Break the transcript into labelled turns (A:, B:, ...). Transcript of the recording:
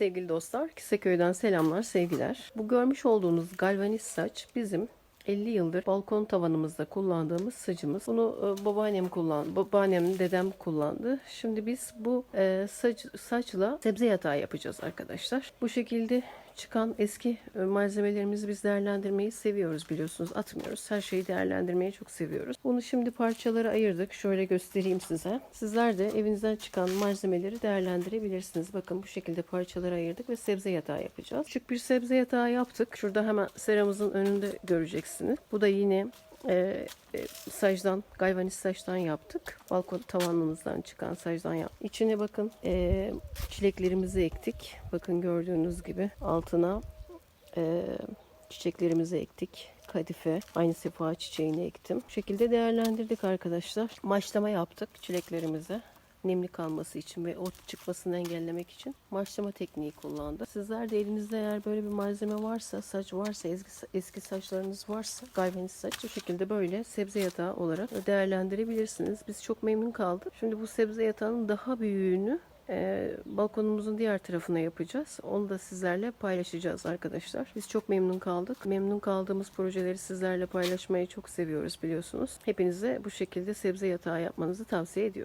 A: sevgili dostlar. Kiseköy'den selamlar, sevgiler. Bu görmüş olduğunuz galvaniz saç bizim 50 yıldır balkon tavanımızda kullandığımız sacımız. Bunu e, babaannem kullandı. Babaannem, dedem kullandı. Şimdi biz bu e, saç, saçla sebze yatağı yapacağız arkadaşlar. Bu şekilde çıkan eski e, malzemelerimizi biz değerlendirmeyi seviyoruz biliyorsunuz. Atmıyoruz. Her şeyi değerlendirmeyi çok seviyoruz. Bunu şimdi parçalara ayırdık. Şöyle göstereyim size. Sizler de evinizden çıkan malzemeleri değerlendirebilirsiniz. Bakın bu şekilde parçalara ayırdık ve sebze yatağı yapacağız. Küçük bir sebze yatağı yaptık. Şurada hemen seramızın önünde göreceksiniz. Bu da yine e, e, sacdan, galvaniz saçtan yaptık. Balkon tavanımızdan çıkan sacdan yaptık. İçine bakın e, çileklerimizi ektik. Bakın gördüğünüz gibi altına e, çiçeklerimizi ektik. Kadife, aynı sefa çiçeğini ektim. Bu şekilde değerlendirdik arkadaşlar. Maçlama yaptık çileklerimize nemli kalması için ve ot çıkmasını engellemek için maçlama tekniği kullandı. Sizler de elinizde eğer böyle bir malzeme varsa, saç varsa, eski, eski saçlarınız varsa, galvaniz saç bu şekilde böyle sebze yatağı olarak değerlendirebilirsiniz. Biz çok memnun kaldık. Şimdi bu sebze yatağının daha büyüğünü e, balkonumuzun diğer tarafına yapacağız. Onu da sizlerle paylaşacağız arkadaşlar. Biz çok memnun kaldık. Memnun kaldığımız projeleri sizlerle paylaşmayı çok seviyoruz biliyorsunuz. Hepinize bu şekilde sebze yatağı yapmanızı tavsiye ediyoruz.